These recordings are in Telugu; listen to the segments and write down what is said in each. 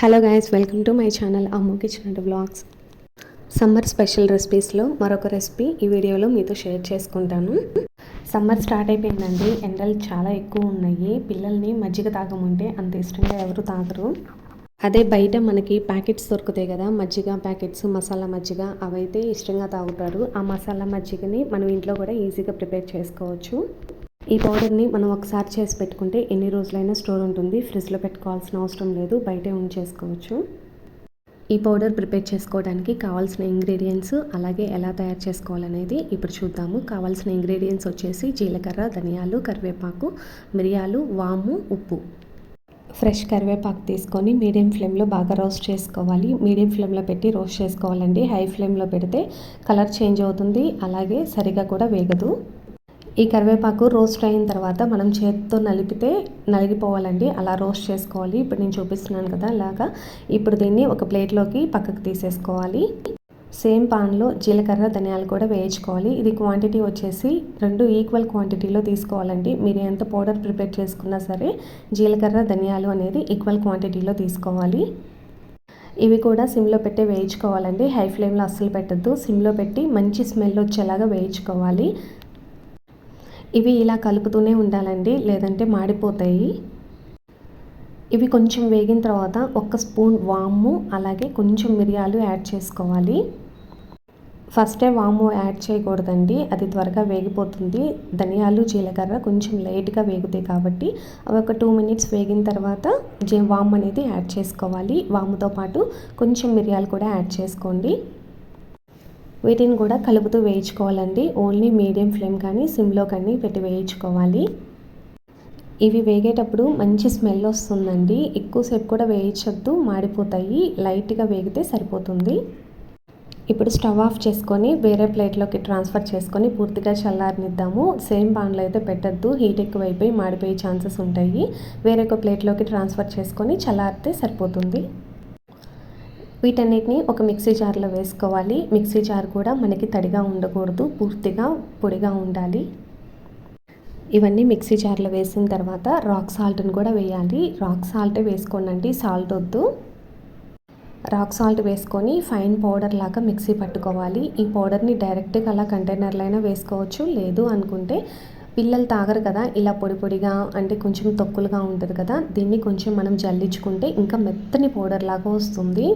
Hello guys welcome to my channel Ammu kitchen and blogs summer special రెసిపీస్లో మరొక రెసిపీ ఈ వీడియోలో మీతో షేర్ చేసుకుంటాను. సమ్మర్ స్టార్ట్ అయిపోయిందండి. ఎండలు చాలా ఎక్కువ ఉన్నాయి. పిల్లల్ని మజ్జిగ తాగమంటే అంత ఇష్టంగా ఎవరు తాగరు. అదే బయట మనకి ప్యాకెట్స్ దొరుకుతాయి కదా మజ్జిగ ప్యాకెట్స్ మసాలా మజ్జిగ అవైతే ఇష్టంగా తాగుతారు. ఆ మసాలా మజ్జిగని మనం ఇంట్లో కూడా ఈజీగా ప్రిపేర్ చేసుకోవచ్చు. ఈ పౌడర్ని మనం ఒకసారి చేసి పెట్టుకుంటే ఎన్ని రోజులైనా స్టోర్ ఉంటుంది. ఫ్రిడ్జ్లో పెట్టుకోవాల్సిన అవసరం లేదు. బయటే ఉంచేసుకోవచ్చు. ఈ పౌడర్ ప్రిపేర్ చేసుకోవడానికి కావాల్సిన ఇంగ్రీడియంట్స్ అలాగే ఎలా తయారు చేసుకోవాలనేది ఇప్పుడు చూద్దాము. కావాల్సిన ఇంగ్రీడియంట్స్ వచ్చేసి జీలకర్ర ధనియాలు కరివేపాకు మిరియాలు వాము ఉప్పు. ఫ్రెష్ కరివేపాకు తీసుకొని మీడియం ఫ్లేమ్లో బాగా రోస్ట్ చేసుకోవాలి. మీడియం ఫ్లేమ్లో పెట్టి రోస్ట్ చేసుకోవాలండి. హై ఫ్లేమ్లో పెడితే కలర్ చేంజ్ అవుతుంది. అలాగే సరిగా కూడా వేగదు. ఈ కరివేపాకు రోస్ట్ అయిన తర్వాత మనం చేతితో నలిపితే నలిగిపోవాలండి. అలా రోస్ట్ చేసుకోవాలి. ఇప్పుడు నేను చూపిస్తున్నాను కదా అలాగా. ఇప్పుడు దీన్ని ఒక ప్లేట్లోకి పక్కకు తీసేసుకోవాలి. సేమ్ పాన్లో జీలకర్ర ధనియాలు కూడా వేయించుకోవాలి. ఇది క్వాంటిటీ వచ్చేసి రెండు ఈక్వల్ క్వాంటిటీలో తీసుకోవాలండి. మీరు ఎంత పౌడర్ ప్రిపేర్ చేసుకున్నా సరే జీలకర్ర ధనియాలు అనేది ఈక్వల్ క్వాంటిటీలో తీసుకోవాలి. ఇవి కూడా సిమ్లో పెట్టి వేయించుకోవాలండి. హై ఫ్లేమ్లో అస్సలు పెట్టద్దు. సిమ్లో పెట్టి మంచి స్మెల్ వచ్చేలాగా వేయించుకోవాలి. ఇవి ఇలా కలుపుతూనే ఉండాలండి లేదంటే మాడిపోతాయి. ఇవి కొంచెం వేగిన తర్వాత ఒక స్పూన్ వాము అలాగే కొంచెం మిరియాలు యాడ్ చేసుకోవాలి. ఫస్టే వాము యాడ్ చేయకూడదండి అది త్వరగా వేగిపోతుంది. ధనియాలు జీలకర్ర కొంచెం లేట్గా వేగుతాయి కాబట్టి అవి ఒక టూ మినిట్స్ వేగిన తర్వాత వాము అనేది యాడ్ చేసుకోవాలి. వాముతో పాటు కొంచెం మిరియాలు కూడా యాడ్ చేసుకోండి. వీటిని కూడా కలుపుతూ వేయించుకోవాలండి. ఓన్లీ మీడియం ఫ్లేమ్ కానీ సిమ్లో కానీ పెట్టి వేయించుకోవాలి. ఇవి వేగేటప్పుడు మంచి స్మెల్ వస్తుందండి. ఎక్కువసేపు కూడా వేయించొద్దు మాడిపోతాయి. లైట్గా వేగితే సరిపోతుంది. ఇప్పుడు స్టవ్ ఆఫ్ చేసుకొని వేరే ప్లేట్లోకి ట్రాన్స్ఫర్ చేసుకొని పూర్తిగా చల్లారనిద్దాము. సేమ్ పాన్లో అయితే పెట్టద్దు. హీట్ ఎక్కువైపోయి మాడిపోయే ఛాన్సెస్ ఉంటాయి. వేరే ఒక ప్లేట్లోకి ట్రాన్స్ఫర్ చేసుకొని చల్లారితే సరిపోతుంది. వీటన్నిటిని ఒక మిక్సీ జార్లో వేసుకోవాలి. మిక్సీ జార్ కూడా మనకి తడిగా ఉండకూడదు. పూర్తిగా పొడిగా ఉండాలి. ఇవన్నీ మిక్సీ జార్లో వేసిన తర్వాత రాక్ సాల్ట్ని కూడా వేయాలి. రాక్ సాల్టే వేసుకోనండి. సాల్ట్ వద్దు. రాక్ సాల్ట్ వేసుకొని ఫైన్ పౌడర్ లాగా మిక్సీ పట్టుకోవాలి. ఈ పౌడర్ని డైరెక్ట్గా అలా కంటైనర్లైనా అయినా వేసుకోవచ్చు. లేదు అనుకుంటే పిల్లలు తాగరు కదా ఇలా పొడి పొడిగా అంటే కొంచెం తొక్కులుగా ఉంటుంది కదా దీన్ని కొంచెం మనం జల్లించుకుంటే ఇంకా మెత్తని పౌడర్ లాగా వస్తుంది.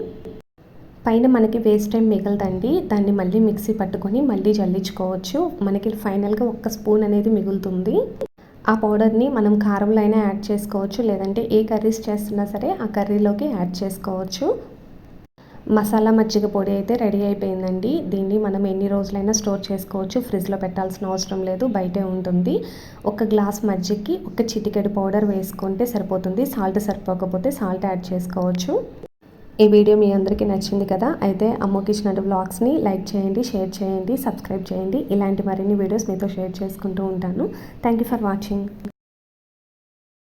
పైన మనకి వేస్ట్ టైం మిగలదండి దాన్ని మళ్ళీ మిక్సీ పట్టుకొని మళ్ళీ జల్లించుకోవచ్చు. మనకి ఫైనల్గా ఒక్క స్పూన్ అనేది మిగులుతుంది. ఆ పౌడర్ని మనం కారంలో అయినా యాడ్ చేసుకోవచ్చు లేదంటే ఏ కర్రీస్ చేస్తున్నా సరే ఆ కర్రీలోకి యాడ్ చేసుకోవచ్చు. మసాలా మజ్జిగ పొడి అయితే రెడీ అయిపోయిందండి. దీన్ని మనం ఎన్ని రోజులైనా స్టోర్ చేసుకోవచ్చు. ఫ్రిడ్జ్లో పెట్టాల్సిన అవసరం లేదు. బయటే ఉంటుంది. ఒక గ్లాస్ మజ్జిగకి ఒక చిటికెడు పౌడర్ వేసుకుంటే సరిపోతుంది. సాల్ట్ సరిపోకపోతే సాల్ట్ యాడ్ చేసుకోవచ్చు. ఈ వీడియో మీ అందరికీ నచ్చింది కదా? అయితే అమ్మో కిచెన్ బ్లాగ్స్ని లైక్ చేయండి షేర్ చేయండి సబ్స్క్రైబ్ చేయండి. ఇలాంటి మరిన్ని వీడియోస్ మీతో షేర్ చేసుకుంటూ ఉంటాను. Thank you for watching.